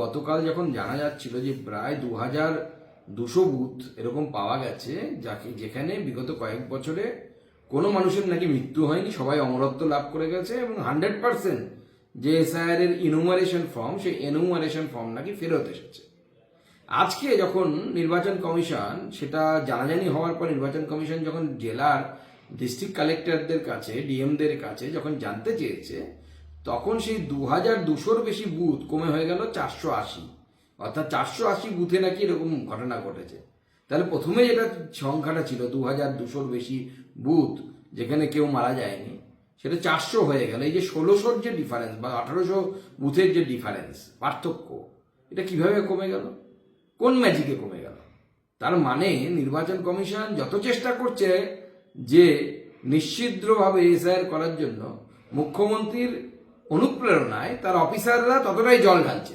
গতকাল যখন জানা যাচ্ছিল যে প্রায় দু হাজার দুশো বুথ এরকম পাওয়া গেছে, যাকে যেখানে বিগত কয়েক বছরে কোনো মানুষের নাকি মৃত্যু হয়নি, সবাই অমরত্ব লাভ করে গেছে এবং হান্ড্রেড পার্সেন্ট যে এসআইআর এর ইনুমারেশন ফর্ম সেই এনুমারেশন ফর্ম নাকি ফেরত এসেছে। আজকে যখন নির্বাচন কমিশন, সেটা জানাজানি হওয়ার পর নির্বাচন কমিশন যখন জেলার ডিস্ট্রিক্ট কালেক্টরদের কাছে ডিএমদের কাছে যখন জানতে চেয়েছে তখন সেই দু হাজার দুশোর বেশি বুথ কমে হয়ে গেল চারশো আশি। অর্থাৎ চারশো আশি বুথে নাকি এরকম ঘটনা ঘটেছে। তাহলে প্রথমে যেটা সংখ্যাটা ছিল দু হাজার দুশোর বেশি বুথ, যেখানে কেউ মারা যায়নি, সেটা চারশো হয়ে গেল। এই যে ষোলোশোর যে ডিফারেন্স বা আঠারোশো বুথের যে ডিফারেন্স পার্থক্য, এটা কীভাবে কমে গেল? কোন ম্যাজিকে কমে গেল? তার মানে নির্বাচন কমিশন যত চেষ্টা করছে যে নিশ্চিদ্রভাবে এসআইআর করার জন্য মুখ্যমন্ত্রীর অনুপ্রেরণায় তার অফিসাররা ততটাই জল ঢালছে।